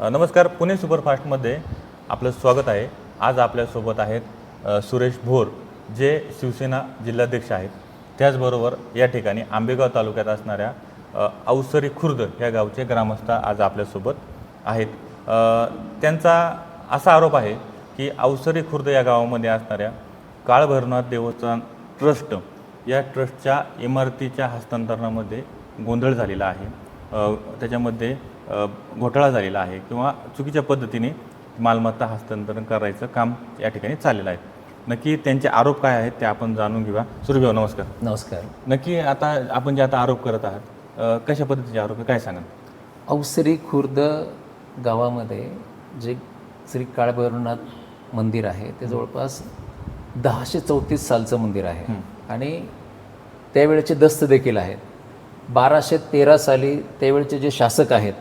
नमस्कार पुणे सुपरफास्टमध्ये आपलं स्वागत आहे. आज आपल्यासोबत आहेत सुरेश भोर जे शिवसेना जिल्हाध्यक्ष आहेत. त्याचबरोबर या ठिकाणी आंबेगाव तालुक्यात असणाऱ्या अवसरी खुर्द या गावचे ग्रामस्थ आज आपल्यासोबत आहेत. त्यांचा असा आरोप आहे की अवसरी खुर्द या गावामध्ये असणाऱ्या काळभैरवनाथ देवस्थान ट्रस्ट या ट्रस्टच्या इमारतीच्या हस्तांतरणामध्ये गोंधळ झालेला आहे. त्याच्यामध्ये घोटाळा झालेला आहे किंवा चुकीच्या पद्धतीने मालमत्ता हस्तांतरण करायचं काम या ठिकाणी चाललेलं आहे. नक्की त्यांचे आरोप काय आहेत ते आपण जाणून घेऊया. सुरभिभाऊ नमस्कार. नमस्कार. नक्की आता आपण जे आता आरोप करत आहात कशा पद्धतीचे आरोप काय सांगाल? अवसरी खुर्द गावामध्ये जे श्री काळभैरवनाथ मंदिर आहे ते जवळपास दहाशे चौतीस सालचं मंदिर आहे. आणि त्यावेळेचे दस्त देखील आहेत. बाराशे तेरा साली त्यावेळचे जे शासक आहेत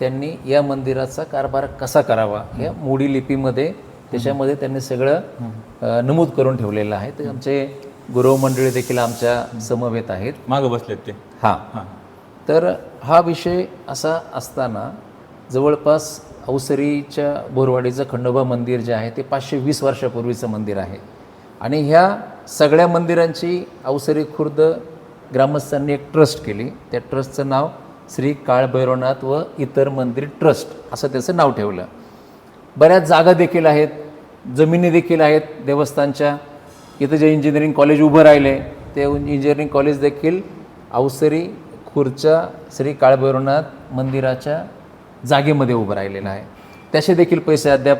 त्यांनी या मंदिराचा कारभार कसा करावा या मोडी लिपीमध्ये त्याच्यामध्ये त्यांनी सगळं नमूद करून ठेवलेलं आहे. ते आमचे गुरव मंडळी देखील आमच्या समवेत आहेत. मागं बसलेत ते. हां. हां. तर हा विषय असा असताना जवळपास अवसरीच्या बोरवाडीचं खंडोबा मंदिर जे आहे ते पाचशे वीस वर्षापूर्वीचं मंदिर आहे. आणि ह्या सगळ्या मंदिरांची अवसरी खुर्द ग्रामस्थांनी एक ट्रस्ट केली. त्या ट्रस्टचं नाव श्री काळभैरवनाथ व इतर मंदिर ट्रस्ट असं त्याचं नाव ठेवलं. बऱ्याच जागा देखील आहेत जमिनी देखील आहेत देवस्थानच्या. इथं जे इंजिनिअरिंग कॉलेज उभं राहिले ते इंजिनिअरिंग कॉलेज देखील अवसरी खुर्च्या श्री काळभैरवनाथ मंदिराच्या जागेमध्ये उभं राहिलेलं आहे. त्याचे देखील पैसे अद्याप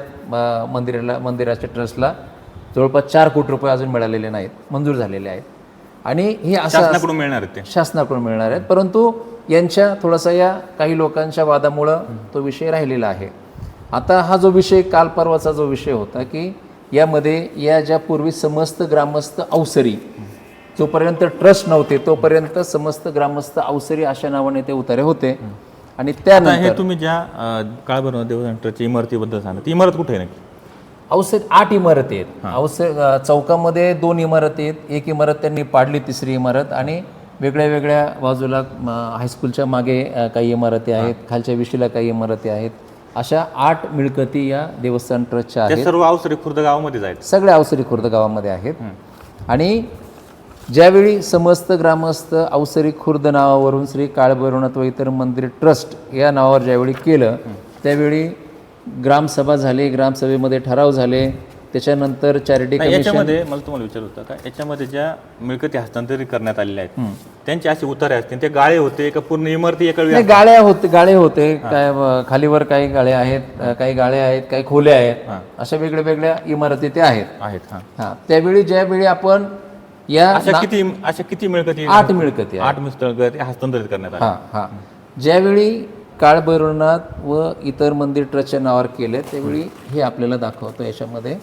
मंदिराला मंदिराच्या ट्रस्टला जवळपास चार कोटी रुपये अजून मिळालेले नाहीत मंजूर झालेले आहेत. आणि हे असं शासनाकडून मिळणार आहेत ते. शासनाकडून मिळणार आहेत. परंतु यांच्या थोडासा या काही लोकांच्या वादामुळं तो विषय राहिलेला आहे. आता हा जो विषय काल परवाचा जो विषय होता की यामध्ये या ज्या पूर्वी समस्त ग्रामस्थ अवसरी जोपर्यंत ट्रस्ट नव्हते तोपर्यंत समस्त ग्रामस्थ अवसरी अशा नावाने ते उतारे होते. आणि आता त्यानंतर हे तुम्ही ज्या काळभैरव देवस्थानच्या इमारतीबद्दल सांगा. ती इमारत कुठे आहे नक्की? अवसर आठ इमारती आहेत. अ, चौकामध्ये दोन इमारती आहेत. एक इमारत त्यांनी पाडली तिसरी इमारत आणि वेगळ्या वेगळ्या बाजूला हायस्कूलच्या मागे काही इमारती आहेत. खालच्या विशीला काही इमारती आहेत. अशा आठ मिळकती या देवस्थान ट्रस्टच्या आहेत. सर्व अवसरी खुर्द गावामध्येच आहेत. सगळ्या अवसरी खुर्द गावामध्ये आहेत. आणि ज्यावेळी समस्त ग्रामस्थ अवसरी खुर्द नावावरून श्री काळभैरवनाथ व इतर मंदिर ट्रस्ट या नावावर ज्यावेळी केलं त्यावेळी ग्रामसभा झाली ग्रामसभेमध्ये ठराव झाले त्याच्यानंतर चॅरिटी याच्यामध्ये मला तुम्हाला विचार होता का याच्यामध्ये ज्या मिळकती हस्तांतरित करण्यात आलेल्या आहेत त्यांचे असे उतारे असतील ते गाळे होते का पूर्ण इमारती एका गाळ्या होते गाळे होते काय खालीवर काही गाळे आहेत काही गाळे आहेत काही खोल्या आहेत अशा वेगळ्या वेगळ्या इमारती त्या आहेत. आहेत हा. त्यावेळी ज्यावेळी आपण या अशा किती अशा किती मिळकती? आठ मिळकती आठ मिळकती हस्तांतरित करण्यात आल्या. ज्यावेळी काळभैरवनाथ व इतर मंदिर ट्रस्टच्या नावावर केले त्यावेळी हे आपल्याला दाखवतो याच्यामध्ये.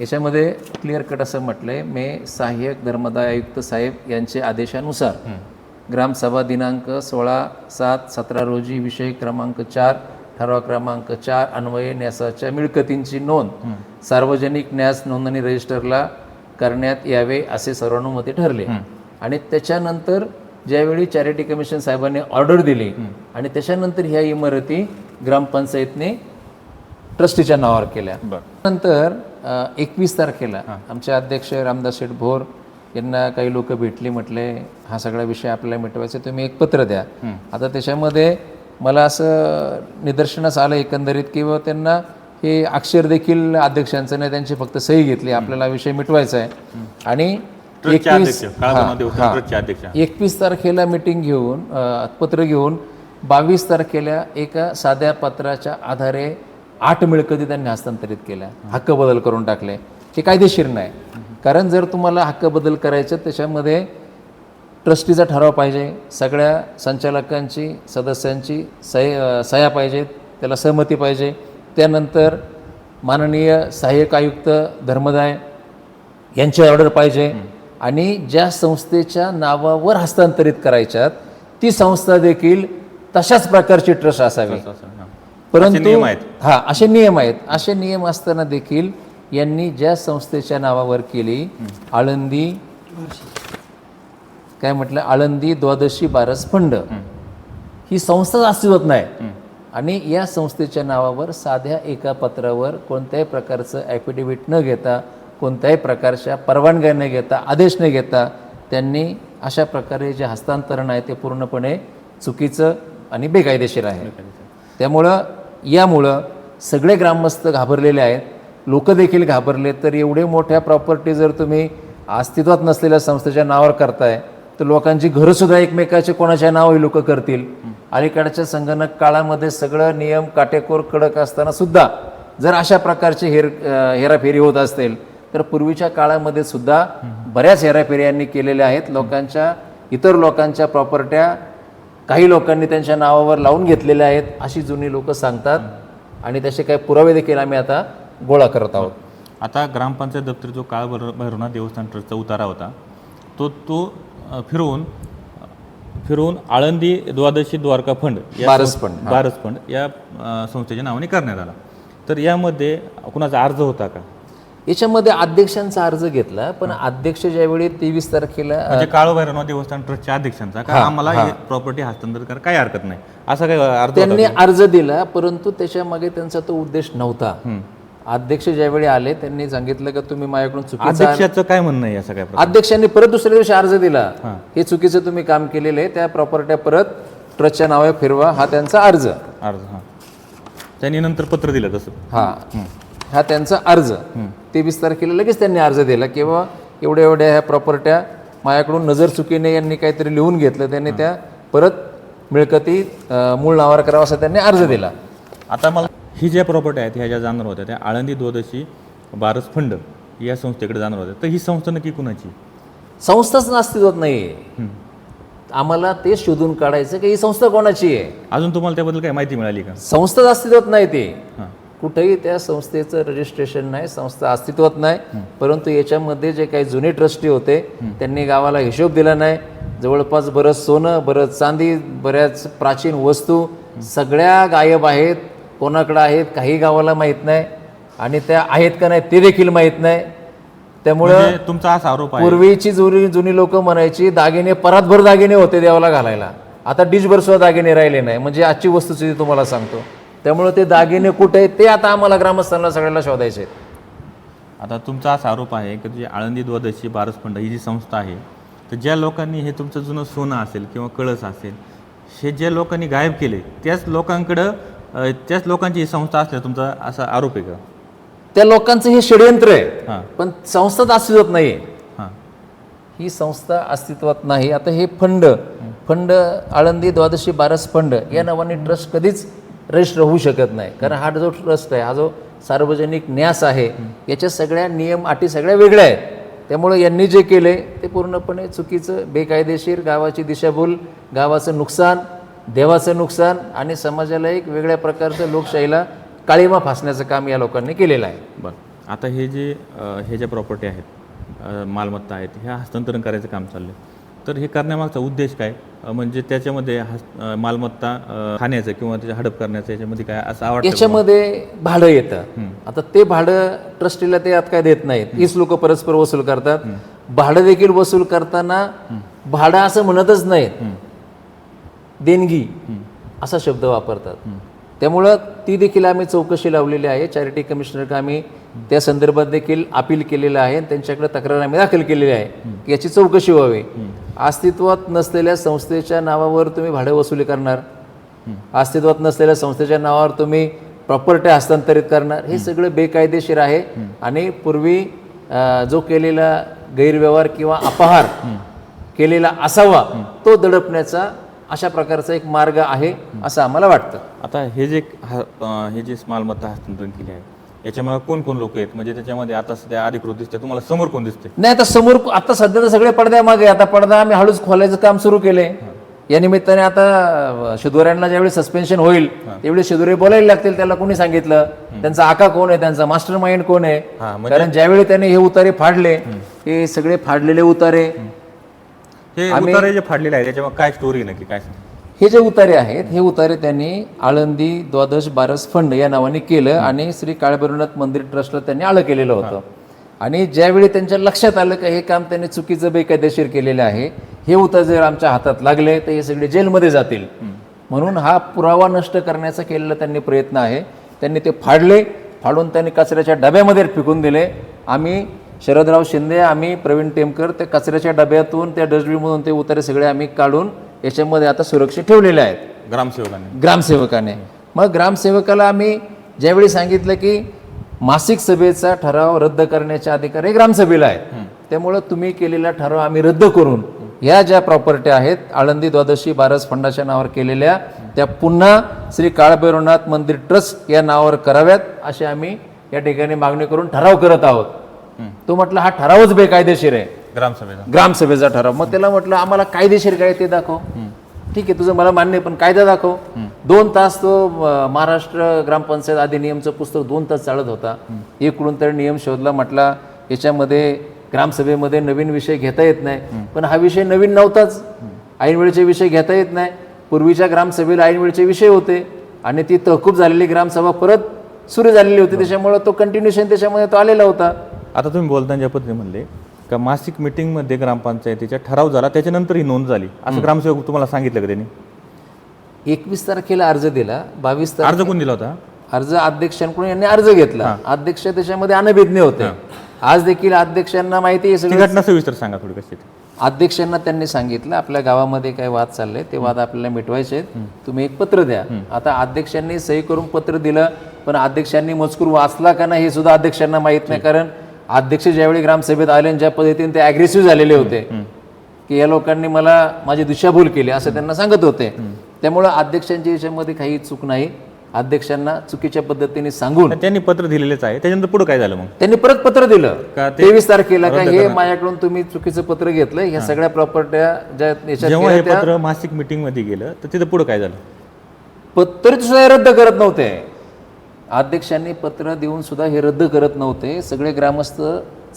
याच्यामध्ये क्लिअर कट असं म्हटलंय मे सहाय्यक धर्मदाय आयुक्त साहेब यांचे आदेशानुसार ग्रामसभा दिनांक सोळा सात सतरा रोजी विषय क्रमांक चार ठराव क्रमांक चार अन्वये न्यासाच्या मिळकतींची नोंद सार्वजनिक न्यास नोंदणी रजिस्टरला करण्यात यावे असे सर्वानुमते ठरले. आणि त्याच्यानंतर ज्यावेळी चॅरिटी कमिशन साहेबांनी ऑर्डर दिली आणि त्याच्यानंतर ह्या इमारती ग्रामपंचायतने ट्रस्टीच्या नावावर केल्या. नंतर एकवीस तारखेला आमचे अध्यक्ष रामदास शेठ भोर यांना काही लोक भेटली म्हटले हा सगळा विषय आपल्याला मिटवायचा आहे, तुम्ही एक पत्र द्या. आता त्याच्यामध्ये मला असं निदर्शनास आलं एकंदरीत किंवा त्यांना हे अक्षर देखील अध्यक्षांचं नाही त्यांची फक्त सही घेतली आपल्याला विषय मिटवायचा आहे. आणि ट्रस्टचे एकवीस अध्यक्ष काळभैरव देवस्थान ट्रस्टचे अध्यक्ष. एकवीस तारखेला मिटिंग घेऊन पत्र घेऊन बावीस तारखेला एका साध्या पत्राच्या आधारे आठ मिळकती त्यांनी हस्तांतरित केल्या. हक्क बदल करून टाकले. हे कायदेशीर नाही. कारण जर तुम्हाला हक्क बदल करायचं त्याच्यामध्ये ट्रस्टीचा ठराव पाहिजे सगळ्या संचालकांची सदस्यांची सही सह्या पाहिजेत त्याला सहमती पाहिजे. त्यानंतर माननीय सहाय्यक आयुक्त धर्मदाय यांची ऑर्डर पाहिजे. आणि ज्या संस्थेच्या नावावर हस्तांतरित करायच्यात ती संस्था देखील तशाच प्रकारची ट्रस्ट असावी. असं. परंतु. हा असे नियम आहेत. असे नियम असताना देखील यांनी ज्या संस्थेच्या नावावर केली आळंदी काय म्हटलं? आळंदी द्वादशी बारस फंड. ही संस्थाच अस्तित्वात नाही. आणि या संस्थेच्या नावावर साध्या एका पत्रावर कोणत्याही प्रकारचं ॲफिडेविट न घेता कोणत्याही प्रकारच्या परवानग्या न घेता आदेश न घेता त्यांनी अशा प्रकारे जे हस्तांतरण आहे ते पूर्णपणे चुकीचं आणि बेकायदेशीर आहे. त्यामुळं यामुळं सगळे ग्रामस्थ घाबरलेले आहेत. लोक देखील घाबरले तर एवढे मोठ्या प्रॉपर्टी जर तुम्ही अस्तित्वात नसलेल्या संस्थेच्या नावावर करताय तर लोकांची घरंसुद्धा एकमेकाचे कोणाच्या नावही लोक करतील. अलीकडच्या संगणक काळामध्ये सगळं नियम काटेकोर कडक असताना सुद्धा जर अशा प्रकारचे हेर हेराफेरी होत असतील तर पूर्वीच्या काळामध्ये सुद्धा बऱ्याच हेराफेरी यांनी केलेल्या आहेत. लोकांच्या इतर लोकांच्या प्रॉपर्ट्या काही लोकांनी त्यांच्या नावावर लावून घेतलेल्या आहेत अशी जुनी लोक सांगतात. आणि तसे काही पुरावे देखील आम्ही आता गोळा करत आहोत. आता ग्रामपंचायत दप्तर जो काळ भैर- भैरवनाथ देवस्थान ट्रस्टचा उतारा होता तो तो फिरवून फिरवून आळंदी द्वादशी द्वारका फंड बारस फंड, बारस फंड या संस्थेच्या नावाने करण्यात आला. तर यामध्ये कुणाचा अर्ज होता का? याच्यामध्ये अध्यक्षांचा अर्ज घेतला पण अध्यक्ष ज्यावेळी तेवीस तारखेला म्हणजे देवस्थान ट्रस्टच्या अध्यक्षांचा का आम्हाला ही. प्रॉपर्टी हस्तांतरित करा काही हरकत नाही. असा काही अर्ज त्यांनी अर्ज दिला परंतु त्याच्यामागे त्यांचा तो उद्देश नव्हता. अध्यक्ष ज्यावेळी आले त्यांनी सांगितलं की तुम्ही माझ्याकडून चुकीचा काय म्हणणं आहे या सगळ्या प्रकारे अध्यक्षांनी परत दुसऱ्या दिवशी अर्ज दिला. हे. चुकीचं तुम्ही काम केलेलं आहे त्या प्रॉपर्ट्या परत ट्रस्टच्या नावे फिरवा हा त्यांचा अर्ज. अर्ज हां. त्यांनी नंतर पत्र दिलं तसं. हा. हा त्यांचा अर्ज. तेवीस तारखेला लगेच त्यांनी अर्ज दिला किंवा एवढ्या एवढ्या ह्या प्रॉपर्ट्या माझ्याकडून नजर चुकीने यांनी काहीतरी लिहून घेतलं त्यांनी त्या परत मिळकती मूळ नावावर करावा असा त्यांनी अर्ज दिला. आता मला ही ज्या प्रॉपर्टी आहेत ह्या ज्या जाणार होत्या त्या आळंदी द्वादशी बारस फंड या संस्थेकडे जाणार होत्या. तर ही संस्था नक्की कुणाची? संस्थाच अस्तित्वात नाही आहे आम्हाला ते शोधून काढायचं की ही संस्था कोणाची आहे? अजून तुम्हाला त्याबद्दल काही माहिती मिळाली का? संस्थाच अस्तित्वात नाही ते. कुठेही त्या संस्थेचं रजिस्ट्रेशन नाही संस्था अस्तित्वात नाही परंतु याच्यामध्ये जे काही जुने ट्रस्टी होते त्यांनी गावाला हिशोब दिला नाही. जवळपास बरंच सोनं बरंच चांदी बऱ्याच प्राचीन वस्तू सगळ्या गायब आहेत. कोणाकडं आहेत काही गावाला माहीत नाही. आणि त्या आहेत का नाही ते देखील माहीत नाही. त्यामुळं म्हणजे तुमचा असा आरोप पूर्वीची जुनी जुनी लोक म्हणायची दागिने परातभर दागिने होते देवाला घालायला. आता डिशभर सुद्धा दागिने राहिले नाही. म्हणजे आजची वस्तुस्थिती तुम्हाला सांगतो. त्यामुळे ते दागिने कुठे आहेत ते आता आम्हाला ग्रामस्थांना सगळ्याला शोधायचे आहेत. आता तुमचा असा आरोप आहे की जी आळंदी द्वादशी बारस फंड ही जी संस्था आहे तर ज्या लोकांनी हे तुमचं जुनं सोनं असेल किंवा कळस असेल हे ज्या लोकांनी गायब केले त्याच लोकांकडं त्याच लोकांची ही संस्था असल्या तुमचा असा आरोप आहे का? त्या लोकांचं हे षडयंत्र आहे. हां. पण संस्था अस्तित्वात नाही हां. ही संस्था अस्तित्वात नाही. आता हे फंड फंड आळंदी द्वादशी बारस फंड या नावाने ट्रस्ट कधीच रजिस्टर होऊ शकत नाही. कारण हा जो ट्रस्ट आहे हा जो सार्वजनिक न्यास आहे याच्या सगळ्या नियम अटी सगळ्या वेगळ्या आहेत. त्यामुळे यांनी जे केले ते पूर्णपणे चुकीचं बेकायदेशीर गावाची दिशाभूल गावाचं नुकसान देवाचं नुकसान आणि समाजाला एक वेगळ्या प्रकारचं लोकशाहीला काळीमा फासण्याचं काम या लोकांनी केलेलं आहे. बरं. आता हे जे हे ज्या प्रॉपर्टी आहेत मालमत्ता आहेत ह्या हस्तांतरण करायचं काम चाललं आहे तर हे करण्यामागचा उद्देश काय? म्हणजे त्याच्यामध्ये हस मालमत्ता अ, खाण्याचं किंवा त्याच्या हडप करण्याचं याच्यामध्ये काय असं आवडतं याच्यामध्ये भाडं येतं. आता ते भाडं ट्रस्टीला ते यात काय देत नाहीत. हीच लोक परस्पर वसूल करतात. भाडं देखील वसूल करताना भाडं असं म्हणतच नाहीत. देणगी असा शब्द वापरतात. त्यामुळं ती देखील आम्ही चौकशी लावलेली आहे. चॅरिटी कमिशनरला आम्ही त्या संदर्भात देखील अपील केलेलं आहे आणि त्यांच्याकडे तक्रार आम्ही दाखल केलेली आहे. की याची चौकशी व्हावी. अस्तित्वात नसलेल्या संस्थेच्या नावावर तुम्ही भाडं वसुली करणार. अस्तित्वात नसलेल्या संस्थेच्या नावावर तुम्ही प्रॉपर्टी हस्तांतरित करणार. हे सगळं बेकायदेशीर आहे. आणि पूर्वी जो केलेला गैरव्यवहार किंवा अपहार केलेला असावा तो दडपण्याचा अशा प्रकारचा एक मार्ग आहे असं आम्हाला वाटतं. आता हे जे ह- हे जे मालमत्ता हस्तांतरण केली आहे याच्यामध्ये कोण कोण लोक आहेत? म्हणजे त्याच्यामध्ये आता सध्या अधिकृत दिसते तुम्हाला समोर कोण दिसते नाही आता समोर आता सध्या तर सगळे पडद्यामागे आता पडदा आम्ही हळूच खोलायचं काम सुरू केले या निमित्ताने आता शिदोऱ्यांना ज्यावेळी सस्पेन्शन होईल त्यावेळी शिदोरे बोलायला लागतील त्याला कोणी सांगितलं? त्यांचा आका कोण आहे? त्यांचा मास्टर माइंड कोण आहे? म्हणजे- कारण ज्यावेळी त्याने हे उतारे फाडले हे सगळे फाडलेले उतारे. हे उतारे जे फाडलेले आहे त्याच्यामध्ये काय स्टोरी नक्की? काय सांग हे जे उतारे आहेत हे उतारे त्यांनी आळंदी द्वादश बारस फंड या नावाने केलं आणि श्री काळभैरवनाथ मंदिर ट्रस्टला त्यांनी आळं केलेलं होतं. आणि ज्यावेळी त्यांच्या लक्षात आलं की हे काम त्यांनी चुकीचं बेकायदेशीर केलेलं आहे हे उतारे जर आमच्या हातात लागले तर हे सगळे जेलमध्ये जातील. म्हणून हा पुरावा नष्ट करण्याचा केलेला त्यांनी प्रयत्न आहे. त्यांनी ते फाडले फाडून त्यांनी कचऱ्याच्या डब्यामध्ये फेकून दिले. आम्ही शरदराव शिंदे आम्ही प्रवीण टेमकर ते कचऱ्याच्या डब्यातून त्या डस्टबिनमधून ते उतारे सगळे आम्ही काढून याच्यामध्ये आता सुरक्षित ठेवलेले आहेत. ग्रामसेवकांनी. ग्रामसेवकाने. मग ग्रामसेवकाला आम्ही ज्यावेळी सांगितलं की मासिक सभेचा ठराव रद्द करण्याचे अधिकार हे ग्रामसभेला आहे त्यामुळं तुम्ही केलेला ठराव आम्ही रद्द करून ह्या ज्या प्रॉपर्टी आहेत आळंदी द्वादशी बारस फंडाच्या नावावर केलेल्या त्या पुन्हा श्री काळभैरवनाथ मंदिर ट्रस्ट या नावावर कराव्यात अशी आम्ही या ठिकाणी मागणी करून ठराव करत आहोत. तो म्हटलं हा ठरावच बेकायदेशीर आहे. ग्रामसभेचा ग्रामसभेचा ठराव. मग त्याला म्हटलं आम्हाला कायदेशीर काय ते दाखव. ठीक आहे तुझं मला मान्य पण कायदा दाखव. दोन तास तो महाराष्ट्र ग्रामपंचायत अधिनियमचं पुस्तक दोन तास चालत होता. इकडून तर नियम शोधला म्हटला याच्यामध्ये ग्रामसभेमध्ये नवीन विषय घेता येत नाही. पण हा विषय नवीन नव्हताच. ऐनवेळचे विषय घेता येत नाही. पूर्वीच्या ग्रामसभेला ऐनवेळचे विषय होते. आणि ती तहकूब झालेली ग्रामसभा परत सुरू झालेली होती. त्याच्यामुळे तो कंटिन्युएशन त्याच्यामध्ये तो आलेला होता. आता तुम्ही बोलताना ज्या पद्धतीने म्हणले का मासिक मिटिंगमध्ये ग्रामपंचायतीचा ठराव झाला त्याच्यानंतर ही नोंद झाली. असं ग्रामसेवक तुम्हाला सांगितलं का त्यांनी? एकवीस तारखेला अर्ज दिला बावीस तारखे अर्ज कोण दिला होता? अर्ज अध्यक्षांकडून यांनी अर्ज घेतला. अध्यक्ष त्याच्यामध्ये अनभिज्ञ होते. आज देखील अध्यक्षांना माहिती आहे घटना सविस्तर सांगा थोडी कशी. अध्यक्षांना त्यांनी सांगितलं आपल्या गावामध्ये काही वाद चालले ते वाद आपल्याला मिटवायचे आहेत. तुम्ही एक पत्र द्या. आता अध्यक्षांनी सही करून पत्र दिलं पण अध्यक्षांनी मजकूर वाचला का नाही हे सुद्धा अध्यक्षांना माहीत नाही. कारण अध्यक्ष ज्यावेळी ग्रामसभेत आले ज्या पद्धतीने ते अग्रेसिव्ह झालेले होते की या लोकांनी मला माझी दिशाभूल केली असं त्यांना सांगत होते. त्यामुळं अध्यक्षांच्या याच्यामध्ये काही चूक नाही. अध्यक्षांना चुकीच्या पद्धतीने सांगून त्यांनी पत्र दिलेलेच आहे. त्याच्यानंतर पुढे काय झालं मग? त्यांनी परत पत्र दिलं. तेवीस तारखेला का हे माझ्याकडून तुम्ही चुकीचं पत्र घेतलं. ह्या सगळ्या प्रॉपर्ट्या ज्या पत्र मासिक मीटिंगमध्ये गेलं तर तिथं पुढे काय झालं? पत्र सुद्धा रद्द करत नव्हते. अध्यक्षांनी पत्र देऊन सुद्धा हे रद्द करत नव्हते. सगळे ग्रामस्थ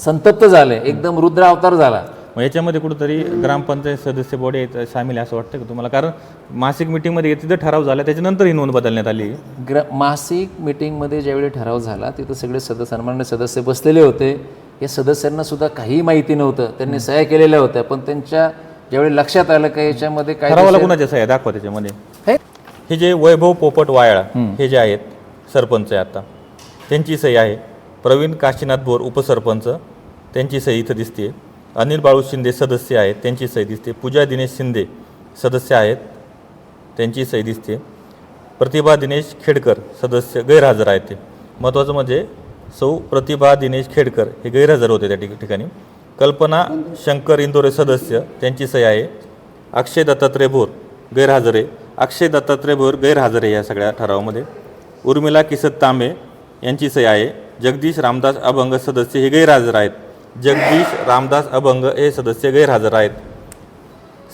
संतप्त झाले. एकदम रुद्र अवतार झाला. मग याच्यामध्ये कुठंतरी ग्रामपंचायत सदस्य बॉडी सामील आहे असं वाटतं का तुम्हाला? कारण मासिक मीटिंगमध्ये तिथं ठराव झाला त्याच्यानंतर ही नोंद बदलण्यात आली. ग्र मासिक मीटिंगमध्ये ज्यावेळी ठराव झाला तिथं सगळे सदस्य सन्मान्य सदस्य बसलेले होते. या सदस्यांना सुद्धा काही माहिती नव्हतं. त्यांनी सह्या केलेल्या होत्या. पण त्यांच्या ज्यावेळी लक्षात आलं का याच्यामध्ये काय ठरावाला कुणाच्या सह्या? दाखवा त्याच्यामध्ये. हे? हे जे वैभव पोपट वायाळा हे जे आहेत सरपंच आहे आता. त्यांची सही आहे. प्रवीण काशीनाथ बोर उपसरपंच त्यांची सही इथं दिसते अनिल बाळू शिंदे सदस्य आहेत त्यांची सही दिसते पूजा दिनेश शिंदे सदस्य आहेत त्यांची सही दिसते प्रतिभा दिनेश खेडकर सदस्य गैरहजर आहेत ते. महत्त्वाचं म्हणजे सौ प्रतिभा दिनेश खेडकर हे गैरहजर होते त्या ठिकाणी. कल्पना शंकर इंदोरे सदस्य त्यांची सही आहे. अक्षय दत्तात्रय भोर गैरहजर आहे. अक्षय दत्तात्रय भोर गैरहजर आहे या सगळ्या ठरावामध्ये. उर्मिला किसत तांबे यांची सही आहे. जगदीश रामदास अभंग सदस्य हे गैरहजर आहेत. जगदीश रामदास अभंग हे सदस्य गैरहजर आहेत.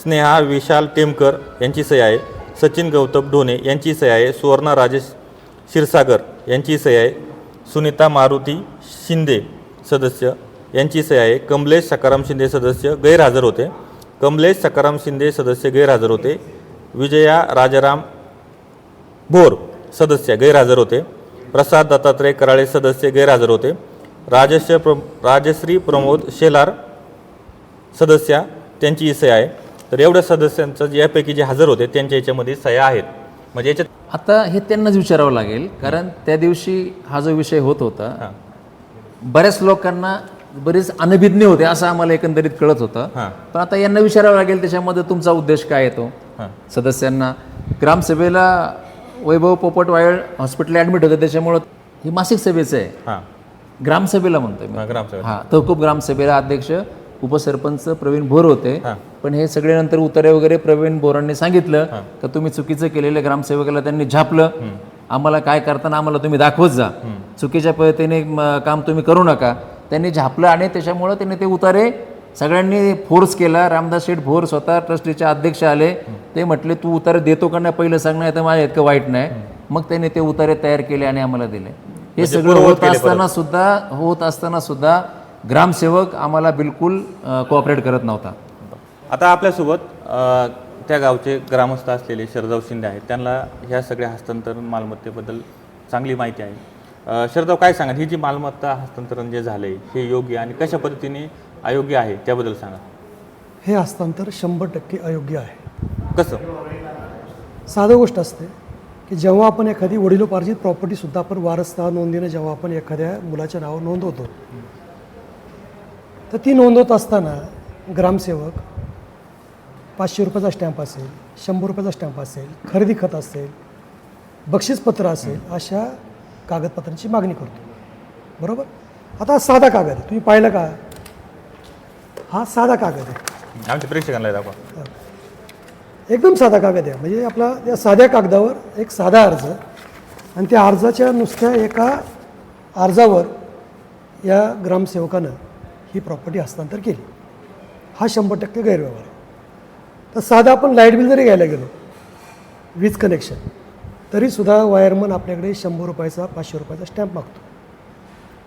स्नेहा विशाल टेमकर यांची सही आहे. सचिन गौतम ढोणे यांची सही आहे. सुवर्णा राजेश क्षीरसागर यांची सही आहे. सुनीता मारुती शिंदे सदस्य यांची सही आहे. कमलेश सकाराम शिंदे सदस्य गैरहजर होते. कमलेश सकाराम शिंदे सदस्य गैरहजर होते. विजया राजाराम भोर सदस्य गैरहजर होते. प्रसाद दत्तात्रय कराळे सदस्य गैरहजर होते. राजश्री प्र राजश्री प्रमोद शेलार सदस्या त्यांची ही सह्या आहे. तर एवढ्या सदस्यांचं जे यापैकी जे हजर होते त्यांच्या याच्यामध्ये सह्या आहेत. म्हणजे याच्यात आता हे त्यांनाच विचारावं लागेल कारण त्या दिवशी हा जो विषय होत होता बऱ्याच लोकांना बरेच अनभिज्ञ होते असं आम्हाला एकंदरीत कळत होतं. पण आता यांना विचारावं लागेल त्याच्यामध्ये तुमचा उद्देश काय येतो सदस्यांना ग्रामसभेला वैभव पोपट वायळ हॉस्पिटल ॲडमिट होते त्याच्यामुळं हे मासिक सभेचं आहे. हां. ग्रामसभेला म्हणतोय मी. हां हा तहकूब ग्रामसभेला अध्यक्ष उपसरपंच प्रवीण भोर होते. पण हे सगळे नंतर उतारे वगैरे प्रवीण भोरांनी सांगितलं का तुम्ही चुकीचं केलेलं ग्रामसेवकाला त्यांनी झापलं. आम्हाला काय करताना आम्हाला तुम्ही दाखवत जा. चुकीच्या पद्धतीने काम तुम्ही करू नका. त्यांनी झापलं आणि त्याच्यामुळं त्यांनी ते उतारे. सगळ्यांनी फोर्स केला रामदास शेठ भोर स्वतः ट्रस्टीचे अध्यक्ष आले. ते म्हटले तू उतारे देतो का नाही? पहिलं सांग नाही तर माझ्या इतकं वाईट नाही. मग त्यांनी ते उतारे तयार केले आणि आम्हाला दिले. हे सगळं होत असताना सुद्धा होत असताना सुद्धा ग्रामसेवक आम्हाला बिलकुल कोऑपरेट करत नव्हता. आता आपल्यासोबत त्या गावचे ग्रामस्थ असलेले शरदाव शिंदे आहेत. त्यांना ह्या सगळ्या हस्तांतरण मालमत्तेबद्दल चांगली माहिती आहे. शरदाव काय सांगा ही जी मालमत्ता हस्तांतरण जे झालंय हे योग्य आणि कशा पद्धतीने अयोग्य आहे त्याबद्दल सांगा. हे हस्तांतर शंभर टक्के अयोग्य आहे. कसं? साधं गोष्ट असते की जेव्हा आपण एखादी वडिलोपार्जित प्रॉपर्टीसुद्धा आपण वारसदार नोंदीनं जेव्हा आपण एखाद्या मुलाच्या नावावर नोंदवतो तर ती नोंदवत असताना ग्रामसेवक पाचशे रुपयाचा स्टॅम्प असेल शंभर रुपयाचा स्टॅम्प असेल खरेदी खत असेल बक्षीसपत्र असेल अशा कागदपत्रांची मागणी करतो. बरोबर? आता साधा कागद आहे. तुम्ही पाहिलं का? हा साधा कागद आहे. आमच्या प्रेक्षकांना दाखवा. एकदम साधा कागद आहे. म्हणजे आपला त्या साध्या कागदावर एक साधा अर्ज आणि त्या अर्जाच्या नुसत्या एका अर्जावर या ग्रामसेवकानं ही प्रॉपर्टी हस्तांतर केली. हा शंभर टक्के गैरव्यवहार आहे. तर साधा आपण लाइट बिल जरी घ्यायला गेलो वीज कनेक्शन तरीसुद्धा वायरमन आपल्याकडे शंभर रुपयाचा पाचशे रुपयाचा स्टॅम्प मागतो.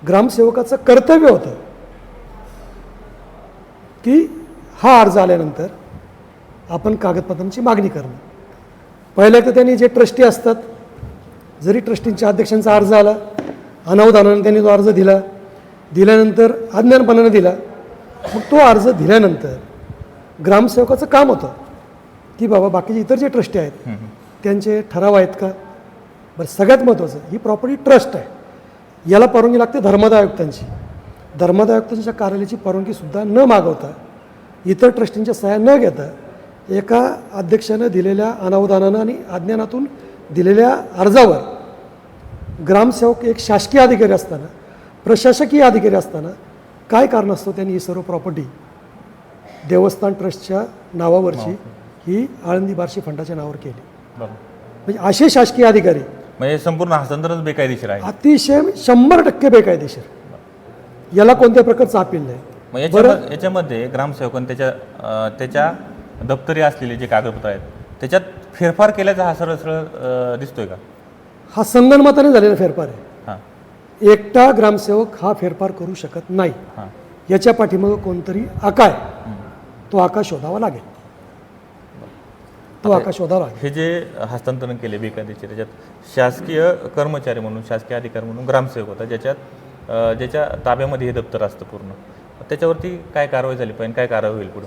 ग्रामसेवकाचं कर्तव्य होतं की हा अर्ज आल्यानंतर आपण कागदपत्रांची मागणी करणं पहिलं तर त्यांनी जे ट्रस्टी असतात जरी ट्रस्टींच्या अध्यक्षांचा अर्ज आला अनावधानाने त्यांनी तो अर्ज दिला दिल्यानंतर अज्ञानपणाने दिला मग तो अर्ज दिल्यानंतर ग्रामसेवकाचं काम होतं की बाबा बाकीचे इतर जे ट्रस्टी आहेत त्यांचे ठराव आहेत का? बरं सगळ्यात महत्त्वाचं ही प्रॉपर्टी ट्रस्ट आहे. याला परवानगी लागते धर्मादाय आयुक्तांची धर्मादाय आयुक्तांच्या कार्यालयाची परवानगीसुद्धा न मागवता इतर ट्रस्टींच्या सह्या न घेता एका अध्यक्षानं दिलेल्या अनावधानानं आणि अज्ञानातून दिलेल्या अर्जावर ग्रामसेवक एक शासकीय अधिकारी असताना प्रशासकीय अधिकारी असताना काय कारण असतं त्यांनी ही सर्व प्रॉपर्टी? देवस्थान ट्रस्टच्या नावावरची ही. आळंदी बार्शी फंडाच्या नावावर केली. म्हणजे असे शासकीय अधिकारी म्हणजे संपूर्ण हस्तांतरच बेकायदेशीर आहे. अतिशय शंभर टक्के बेकायदेशीर. याला कोणत्या प्रकारचं अपील नाही. मग याच्यामध्ये याच्यामध्ये ग्रामसेवकांनी त्याच्या अं, त्याच्या दप्तरी असलेले जे कागदपत्र आहेत त्याच्यात फेरफार केल्याचा हा सरळ सरळ अं, दिसतोय का? हा संगणमताने झालेला फेरफार आहे. हां. एकटा ग्रामसेवक हा फेरफार करू शकत नाही. हां. याच्या पाठीमागं कोणतरी आका आहे तो आका शोधावा लागेल. तो आका शोधावा लागेल. हे जे हस्तांतरण केले बेकायदेशीर त्याच्यात शासकीय कर्मचारी म्हणून शासकीय अधिकारी म्हणून ग्रामसेवक होता ज्याच्यात ज्याच्या ताब्यामध्ये हे दप्तर असतं पूर्ण. त्याच्यावरती काय कारवाई झाली पाहिजे काय कारवाई होईल पुढं?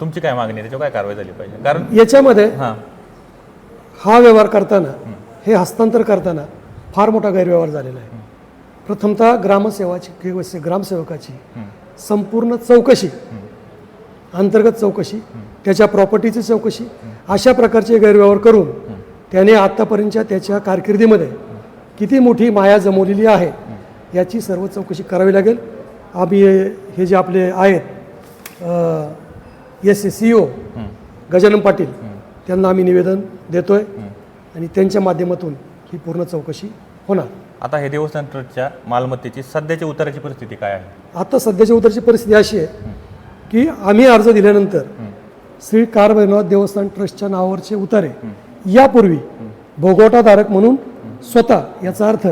तुमची काय मागणी आहे? त्याच्यावर काय कारवाई झाली पाहिजे? कारण याच्यामध्ये हां. हा व्यवहार करताना हे हस्तांतर करताना फार मोठा गैरव्यवहार झालेला आहे. प्रथमतः ग्रामसेवाची किंवा ग्रामसेवकाची संपूर्ण चौकशी अंतर्गत चौकशी त्याच्या प्रॉपर्टीची चौकशी अशा प्रकारचे गैरव्यवहार करून त्याने आत्तापर्यंतच्या त्याच्या कारकिर्दीमध्ये किती मोठी माया जमवलेली आहे याची सर्व चौकशी करावी लागेल. आम्ही हे- जे आपले आहेत S C O Gajanan Patil त्यांना आम्ही निवेदन देतोय आणि त्यांच्या माध्यमातून ही पूर्ण चौकशी होणार. आता हे देवस्थान ट्रस्टच्या मालमत्तेची सध्याची उताराची परिस्थिती काय आहे? आता सध्याच्या उतरची परिस्थिती अशी आहे की आम्ही अर्ज दिल्यानंतर श्री कारभैरवनाथ देवस्थान ट्रस्टच्या नावावरचे उतारे यापूर्वी भोगवटाधारक म्हणून स्वतः याचा अर्थ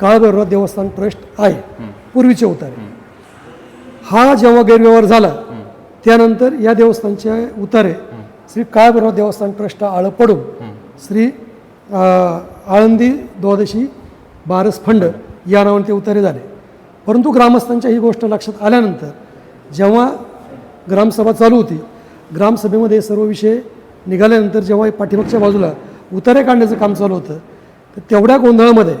काळभैरवनाथ देवस्थान ट्रस्ट आहे. पूर्वीचे उतारे. हा जेव्हा गैरव्यवहार झाला त्यानंतर या देवस्थानचे उतारे श्री काळभैरवनाथ देवस्थान ट्रस्ट आळं पडून श्री आळंदी द्वादशी बारस फंड या नावाने ते उतारे झाले. परंतु ग्रामस्थांच्या ही गोष्ट लक्षात आल्यानंतर जेव्हा ग्रामसभा चालू होती ग्रामसभेमध्ये सर्व विषय निघाल्यानंतर जेव्हा पाठीमागच्या बाजूला उतारे काढण्याचं काम चालू होतं तर तेवढ्या गोंधळामध्ये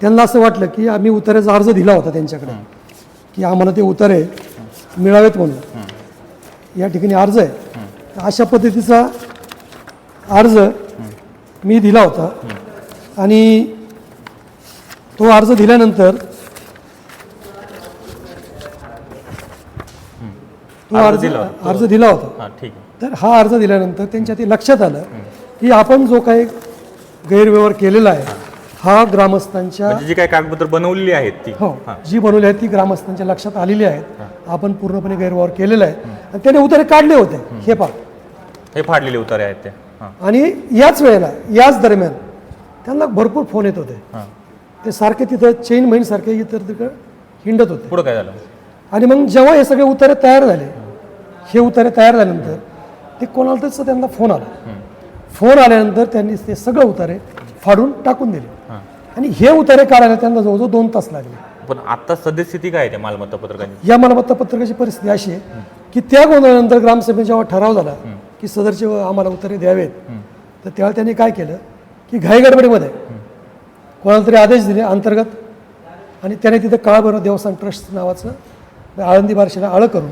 त्यांना असं वाटलं की आम्ही उतार्याचा अर्ज दिला होता त्यांच्याकडे. की आम्हाला ते उतारे मिळावेत म्हणून. या ठिकाणी अर्ज आहे. तर अशा पद्धतीचा अर्ज मी दिला होता. आणि तो अर्ज दिल्यानंतर तो अर्ज अर्ज दिला होता. तर हा अर्ज दिल्यानंतर त्यांच्या ते लक्षात आलं की आपण जो काही गैरव्यवहार केलेला आहे. हा ग्रामस्थांच्या म्हणजे जी काही कागदपत्र बनवलेली आहेत ती. हो हां. जी बनवली आहेत ती ग्रामस्थांच्या लक्षात आलेली आहेत. आपण पूर्णपणे गैरव्यवहार केलेला आहे. आणि त्याने उतारे काढले होते. हे पहा. हे फाडलेले उतारे आहेत ते. हां. आणि याच वेळेला याच दरम्यान त्यांना भरपूर फोन येत होते. हां. ते सारखे तिथं चेन महिन सारखे इतर तिकडं हिंडत होते. पुढं काय झालं? आणि मग जेव्हा हे सगळे उतारे तयार झाले हे उतारे तयार झाल्यानंतर ते कोणाला त्यांना फोन आला. फोन आल्यानंतर त्यांनी ते सगळं उतारे फाडून टाकून दिले. आणि हे उतारे काढायला त्यांना जवळजवळ दोन तास लागले. पण आता सद्यस्थिती काय आहे त्या मालमत्ता पत्रकाची या मालमत्ता पत्रकाची परिस्थिती अशी आहे की त्या गोंधळानंतर ग्रामसभेत जेव्हा ठराव झाला की सदरचे आम्हाला उतारे द्यावेत तर त्यावेळेला त्यांनी काय केलं की घाईगडबडीमध्ये कोणाला तरी आदेश दिले अंतर्गत आणि त्याने तिथं काळभैरव देवस्थान ट्रस्ट नावाचं आळंदी बारशीला आळं करून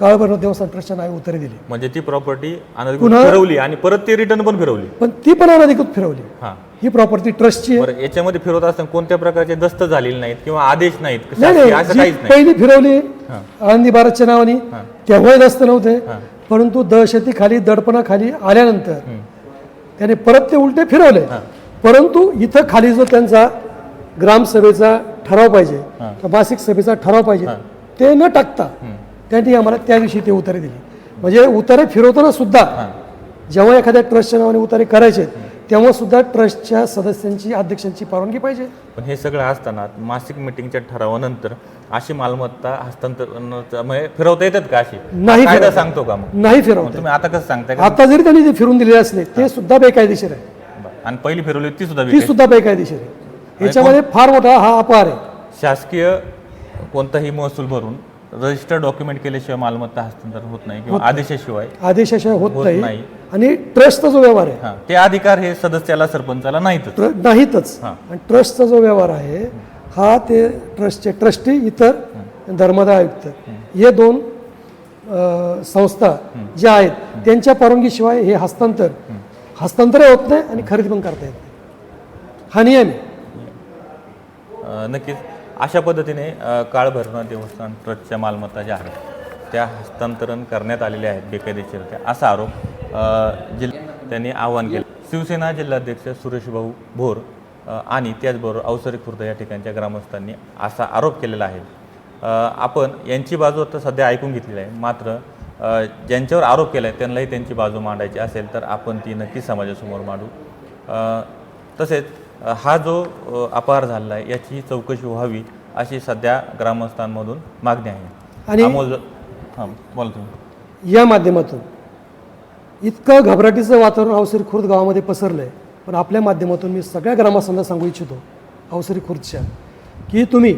काळभैरव देवस्थान ट्रस्टच्या नावे उतारी दिली. म्हणजे ती प्रॉपर्टी पुन्हा- फिरवली आणि परत ती रिटर्न पण फिरवली. पण ती पण अनधिकृत फिरवली. हा. ही प्रॉपर्टी ट्रस्टची आहे. बरं याच्यामध्ये फिरवत असताना कोणत्या प्रकारचे दस्त झालेले नाहीत किंवा आदेश नाहीत? नाही शासकीय नाही असं जी काहीच नाही. पहिली फिरवली आळंदी बारसच्या नावाने तेव्हाही दस्त नव्हते परंतु दहशतीखाली दडपणाखाली आल्यानंतर त्याने परत ते उलटे फिरवले. परंतु इथं खाली जो त्यांचा ग्रामसभेचा ठराव पाहिजे किंवा मासिक सभेचा ठराव पाहिजे ते न टाकता त्यांनी आम्हाला त्या दिवशी ते उतारे दिली. म्हणजे उतारे फिरवताना सुद्धा जेव्हा एखाद्या ट्रस्टच्या नावाने उतारे करायचे तेव्हा सुद्धा ट्रस्टच्या सदस्यांची अध्यक्षांची परवानगी पाहिजे. पण हे सगळं असताना मासिक मिटिंगच्या ठरावानंतर अशी मालमत्ता हस्तांतरण म्हणजे फिरवता येतात का अशी? नाही कायदा. सांगतो का मग? नाही फिरवता तुम्ही आता कसं सांगताय आता जरी त्यांनी ते फिरून दिलेले असले ते सुद्धा बेकायदेशीर आहे. आणि पहिली फिरवली ती सुद्धा ती. सुद्धा बेकायदेशीर आहे. याच्यामध्ये फार मोठा हा अपार आहे. शासकीय कोणताही महसूल भरून रजिस्टर डॉक्युमेंट केल्याशिवाय मालमत्ता हस्तांतरण होत नाही किंवा आदेशाशिवाय आदेशाशिवाय होत होत नाही. नाही. आणि ट्रस्टचा जो व्यवहार आहे. हा ते अधिकार हे सदस्याला सरपंचाला नाहीतच. ट्र- नाहीतच. हा. आणि ट्रस्टचा जो व्यवहार आहे हा ते ट्रस्टचे ट्रस्टी इतर धर्मदाय आयुक्त. हे. दोन अ, संस्था ज्या आहेत त्यांच्या परवानगीशिवाय हे हस्तांतर हस्तांतरही होत नाही आणि खरेदी पण करता येत नाही. हा नियम आहे. अ, नक्कीच. अशा पद्धतीने अ, देवस्थान ट्रस्टच्या मालमत्ता ज्या आहेत त्या हस्तांतरण करण्यात आलेल्या आहेत बेकायदेशीरत्या असा आरोप जिल्हा त्यांनी आव्हान केलं. शिवसेना जिल्हाध्यक्ष सुरेशभाऊ भोर आणि त्याचबरोबर अवसरी खुर्द या ठिकाणच्या ग्रामस्थांनी असा आरोप केलेला आहे. आपण यांची बाजू आता सध्या ऐकून घेतलेली आहे. मात्र ज्यांच्यावर आरोप केला आहे त्यांनाही त्यांची बाजू मांडायची असेल तर आपण ती नक्की समाजासमोर मांडू. तसेच हा जो अपहार झालेला आहे याची चौकशी व्हावी अशी सध्या ग्रामस्थांमधून मागणी आहे. आणि- अमोल हां बोला तुम्ही. या माध्यमातून इतकं घबराटीचं वातावरण अवसरी खुर्द गावामध्ये पसरलं आहे पण आपल्या माध्यमातून मी सगळ्या ग्रामस्थांना सांगू इच्छितो अवसरी खुर्दच्या की तुम्ही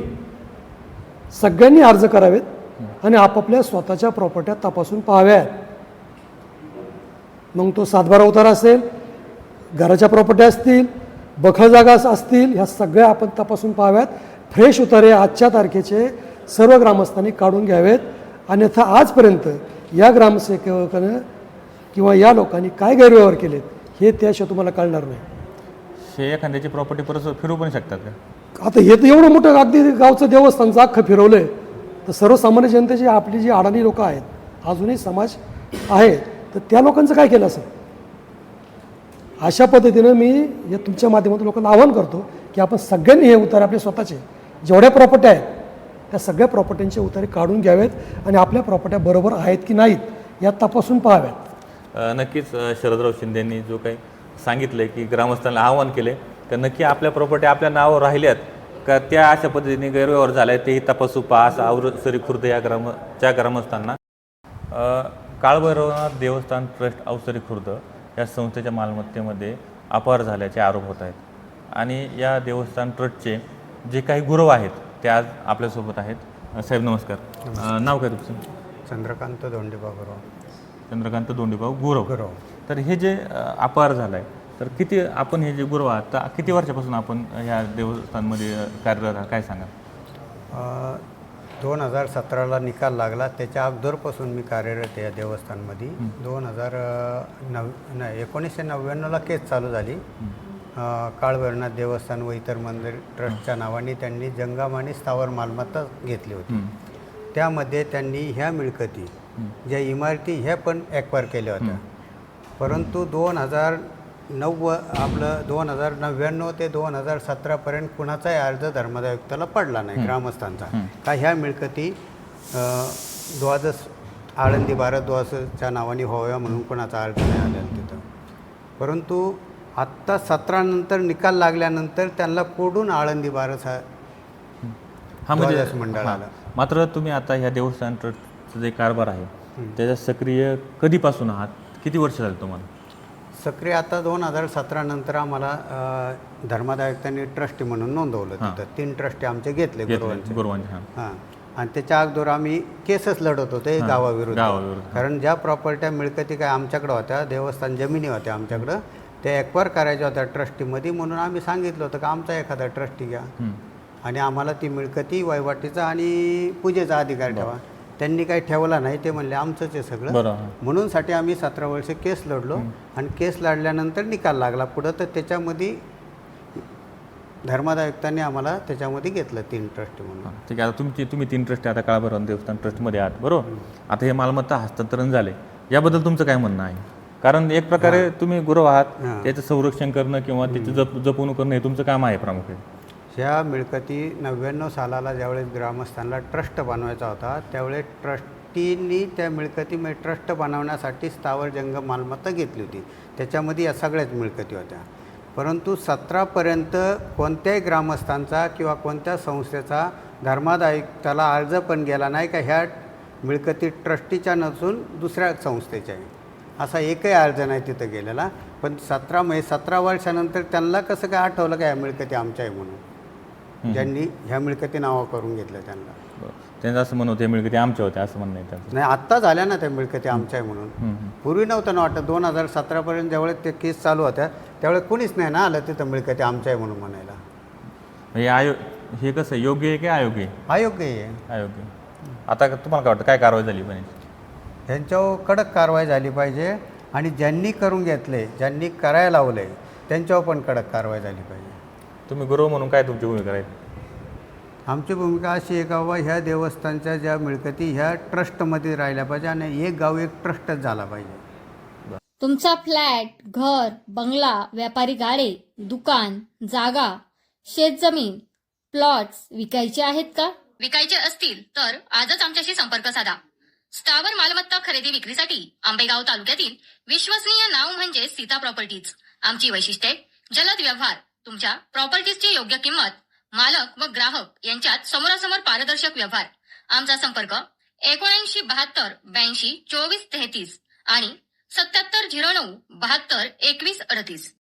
सगळ्यांनी अर्ज करावेत आणि आपापल्या स्वतःच्या प्रॉपर्ट्या तपासून पाहाव्यात. मग तो सातबारा उतारा असेल घराच्या प्रॉपर्टी असतील बखळ जागा असतील ह्या सगळ्या आपण तपासून पाहाव्यात. फ्रेश उतारे आजच्या तारखेचे सर्व ग्रामस्थांनी काढून घ्यावेत. अन्यथा आजपर्यंत या ग्रामसेवकानं किंवा या लोकांनी काय गैरव्यवहार केलेत हे त्याशिवाय तुम्हाला कळणार नाही. हे एखाद्याची प्रॉपर्टी परत फिरू पण शकतात का? आता हे तर एवढं मोठं अगदी गावचं देवस्थानचं अख्खं फिरवलंय तर सर्वसामान्य जनतेची आपली जी अडाणी लोकं आहेत अजूनही समाज आहे तर त्या लोकांचं काय केलं असेल? अशा पद्धतीनं मी या तुमच्या माध्यमातून लोकांना आवाहन करतो की आपण सगळ्यांनी हे उतारे आपले स्वतःचे. जेवढ्या प्रॉपर्ट्या आहेत त्या सगळ्या प्रॉपर्ट्यांचे उतारे काढून घ्यावेत आणि आपल्या प्रॉपर्ट्या बरोबर आहेत की नाहीत या तपासून पाहाव्यात. नक्कीच शरदराव शरदराव शिंदेंनी जो काही सांगितलं की ग्रामस्थांना आवाहन केले तर नक्की आपल्या प्रॉपर्टी आपल्या नावावर राहिल्यात का त्या अशा पद्धतीने गैरव्यवहार झाला आहे तेही तपासू पहा असं अवसरी खुर्द या ग्राम त्या ग्रामस्थांना. काळभैरवनाथ देवस्थान ट्रस्ट अवसरी खुर्द. या संस्थेच्या मालमत्तेमध्ये अपहार झाल्याचे आरोप होत आहेत. आणि या देवस्थान ट्रस्टचे जे काही गुरव आहेत ते आज आपल्यासोबत आहेत. साहेब नमस्कार. नाव काय तुमचं? चंद्रकांत दोंडेबा गुरव. चंद्रकांत दोंडेभाऊ गुरव. गुरव. तर हे जे अपहार झाला आहे तर किती आपण हे जे गुरव आहात किती वर्षापासून आपण ह्या देवस्थानमध्ये कार्यरत आहात? काय सांगा दोन हजार सतराला निकाल लागला. त्याच्या अगोदरपासून मी कार्यरत आहे या देवस्थानमध्ये. दोन हजार नव नाही एकोणीसशे नव्याण्णवला केस चालू झाली. अ, काळभैरवनाथ देवस्थान व इतर मंदिर ट्रस्टच्या नावाने त्यांनी जंगम आणि स्थावर मालमत्ता घेतली होती. त्यामध्ये त्यांनी ह्या मिळकती ज्या इमारती ह्या पण ॲक्वायर केल्या होत्या. परंतु दोन हजार नव्व आपलं दोन हजार नव्याण्णव ते दोन हजार सतरापर्यंत कुणाचाही अर्ज धर्मदायुक्ताला पडला नाही ग्रामस्थांचा. का ह्या मिळकती द्वादश आळंदी भारत द्वादशच्या नावाने व्हाव्या म्हणून कुणाचा अर्ज नाही आलेला तिथं. परंतु आत्ता सतरानंतर निकाल लागल्यानंतर त्यांना कोडून आळंदी भारत हा. हा म्हणजे मंडळाला. हा. मात्र तुम्ही आता ह्या देवस्थान ट्रस्टचा जे कारभार आहे त्याच्यात सक्रिय कधीपासून आहात? किती वर्ष झाले तुम्हाला? सक्रिय आता दोन हजार सतरा नंतर आम्हाला अ, धर्मादायुक्तांनी ट्रस्टी म्हणून नोंदवलं तिथं. तीन ट्रस्टी आमचे घेतले गुरुवांचे. गुरुवांचे हां. हां. आणि त्याच्या अगोदर आम्ही केसच लढत होते गावाविरुद्ध. गावाविरुद्ध, कारण ज्या प्रॉपर्ट्या मिळकती काय आमच्याकडं होत्या देवस्थान जमिनी होत्या आमच्याकडं त्या एक्वायर करायच्या होत्या ट्रस्टीमध्ये म्हणून आम्ही सांगितलं होतं का आमचा एखादा ट्रस्टी घ्या. हं. आणि आम्हाला ती मिळकती वहिवाटीचा आणि पूजेचा अधिकार ठेवा. त्यांनी काही ठेवला नाही ते म्हणले आमचंच आहे सगळं. बरं म्हणून साठी आम्ही सतरा वर्ष केस लढलो. आणि केस लढल्यानंतर निकाल लागला. पुढं तर त्याच्यामध्ये धर्मादायुक्तांनी आम्हाला त्याच्यामध्ये घेतलं तीन ट्रस्टी म्हणून. ठीक आहे. आता तुमची तुम्ही तीन ट्रस्ट आता काळभैरव देवस्थान ट्रस्टमध्ये आहात. बरोबर? आता हे मालमत्ता हस्तांतरण झाले. याबद्दल तुमचं काय म्हणणं आहे? कारण एक प्रकारे तुम्ही गुरु आहात. त्याचं संरक्षण करणं किंवा त्याची जप जपवणूक करणं हे तुमचं काम आहे प्रामुख्याने. ह्या मिळकती नव्याण्णव सालाला ज्यावेळेस ग्रामस्थांना ट्रस्ट बनवायचा होता त्यावेळेस ट्रस्टींनी त्या मिळकतीमध्ये ट्रस्ट बनवण्यासाठी स्थावर जंगम मालमत्ता घेतली होती. त्याच्यामध्ये या सगळ्याच मिळकती होत्या. परंतु सतरापर्यंत कोणत्याही ग्रामस्थांचा किंवा कोणत्या संस्थेचा धर्मादायुक्ताला अर्ज पण गेला नाही का ह्या मिळकती ट्रस्टीच्या नसून दुसऱ्या संस्थेच्या आहे. असा एकही अर्ज नाही तिथं गेलेला. पण सतरा म्हणजे सतरा वर्षानंतर त्यांना कसं काय आठवलं का या मिळकती आमच्या आहे म्हणून? ज्यांनी ह्या मिळकती नावं करून घेतलं त्यांना. त्यांचं असं म्हणणं होतं मिळकती आमच्या होत्या असं म्हणणं त्यांचं. नाही आत्ता झाल्या ना त्या मिळकती आमच्या आहे म्हणून. पूर्वी नव्हतं ना वाटतं दोन हजार सतरापर्यंत ज्यावेळेस ते केस चालू होत्या त्यावेळेस कुणीच नाही ना आलं तिथं मिळकती आमच्या आहे म्हणून म्हणायला. हे आयो हे कसं योग्य आहे की अयोग्य आहे? अयोग्य आहे. अयोग्य आता तुम्हाला काय वाटतं काय कारवाई झाली पाहिजे? त्यांच्यावर कडक कारवाई झाली पाहिजे आणि ज्यांनी करून घेतले ज्यांनी करायला लावले त्यांच्यावर पण कडक कारवाई झाली पाहिजे. तुम्ही गुरु म्हणून काय तुमची भूमिका राहील? आमची भूमिका अशी आहे का बाबा ह्या देवस्थानच्या ज्या मिळकती ह्या ट्रस्टमध्ये राहिल्या पाहिजे आणि एक गाव एक ट्रस्टच झाला पाहिजे. तुमचा फ्लॅट घर बंगला व्यापारी गाडे दुकान जागा शेतजमीन प्लॉट्स विकायचे आहेत का? विकायचे असतील तर आजच आमच्याशी संपर्क साधा. स्थावर मालमत्ता खरेदी विक्रीसाठी आंबेगाव तालुक्यातील विश्वसनीय नाव म्हणजे सीता प्रॉपर्टीज. आमची वैशिष्ट्ये जलद व्यवहार तुमच्या प्रॉपर्टीजची योग्य किंमत मालक व ग्राहक यांच्यात समोरासमोर पारदर्शक व्यवहार. आमचा संपर्क एकोणऐंशी बहात्तर ब्याऐंशी चोवीस तेहतीस आणि सत्याहत्तर झिरो नऊ बहात्तर एकवीस अडतीस.